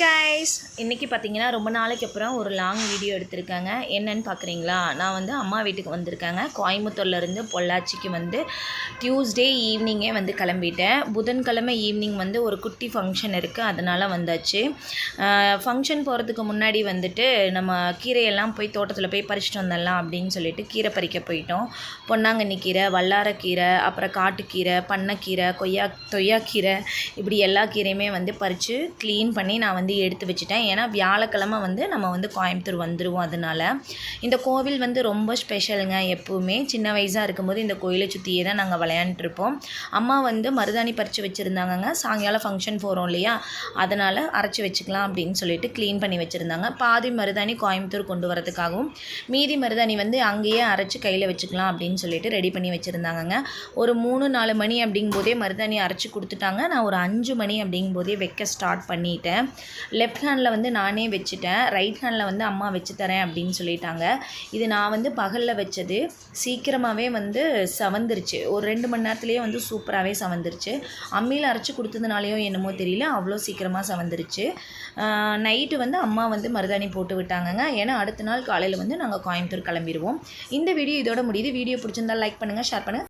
Guys இன்றைக்கி பார்த்தீங்கன்னா ரொம்ப நாளைக்கு அப்புறம் ஒரு லாங் வீடியோ எடுத்திருக்காங்க. என்னன்னு பார்க்குறீங்களா நான் வந்து அம்மா வீட்டுக்கு வந்திருக்காங்க. கோயம்புத்தூர்லேருந்து பொள்ளாச்சிக்கு வந்து டியூஸ்டே ஈவினிங்கே வந்து கிளம்பிட்டேன். புதன்கிழமை ஈவினிங் வந்து ஒரு குட்டி ஃபங்க்ஷன் இருக்குது அதனால் வந்தாச்சு. ஃபங்க்ஷன் போகிறதுக்கு முன்னாடி வந்துட்டு நம்ம கீரையெல்லாம் போய் தோட்டத்தில் போய் பறிச்சிட்டு வந்துடலாம் அப்படின்னு சொல்லிட்டு கீரை பறிக்க போயிட்டோம். பொன்னாங்கண்ணி கீரை வல்லாரக்கீரை அப்புறம் காட்டுக்கீரை பண்ணைக்கீரை கொய்யா தொய்யாக்கீரை இப்படி எல்லா கீரையுமே வந்து பறித்து க்ளீன் பண்ணி நான் வந்து வந்து எடுத்து வச்சுட்டேன். ஏன்னா வியாழக்கிழமை வந்து நம்ம வந்து கோயம்புத்தூர் வந்துடுவோம் அதனால். இந்த கோவில் வந்து ரொம்ப ஸ்பெஷலுங்க எப்போவுமே. சின்ன வயசாக இருக்கும்போது இந்த கோயிலை சுற்றியே தான் நாங்கள் விளையாண்டுருப்போம் அம்மா வந்து மருதாணி பறித்து வச்சுருந்தாங்கங்க. சாயங்காலம் ஃபங்க்ஷன் போகிறோம் இல்லையா? அதனால் அரைச்சி வச்சுக்கலாம் அப்படின்னு சொல்லிட்டு க்ளீன் பண்ணி வச்சுருந்தாங்க. பாதி மருதாணி கோயம்புத்தூர் கொண்டு வரதுக்காகவும் மீதி மருதாணி வந்து அங்கேயே அரைச்சி கையில் வச்சுக்கலாம் அப்படின்னு சொல்லிட்டு ரெடி பண்ணி வச்சுருந்தாங்கங்க. ஒரு மூணு நாலு மணி அப்படிங்கும்போதே மருதாணி அரைச்சி கொடுத்துட்டாங்க. நான் ஒரு அஞ்சு மணி அப்படிங்கும்போதே வைக்க ஸ்டார்ட் பண்ணிட்டேன். லெஃப்ட் ஹேண்டில் வந்து நானே வச்சுட்டேன். ரைட் ஹேண்டில் வந்து அம்மா வச்சு தரேன் அப்படின்னு சொல்லிட்டாங்க. இது நான் வந்து பகலில் வச்சது. சீக்கிரமாகவே வந்து சவந்துருச்சு. ஒரு ரெண்டு மணி நேரத்துலேயே வந்து சூப்பராகவே சவந்துருச்சு. அம்மியில் அரைச்சி கொடுத்ததுனாலையோ என்னமோ தெரியல. அவ்வளோ சீக்கிரமாக சவந்துருச்சு. நைட்டு வந்து அம்மா வந்து மருதாணி போட்டு விட்டாங்கங்க. ஏன்னா அடுத்த நாள் காலையில் வந்து நாங்கள் கோயம்புத்தூர் கிளம்பிடுவோம் இந்த வீடியோ இதோட முடியுது. வீடியோ பிடிச்சிருந்தா லைக் பண்ணுங்கள் ஷேர் பண்ணுங்கள்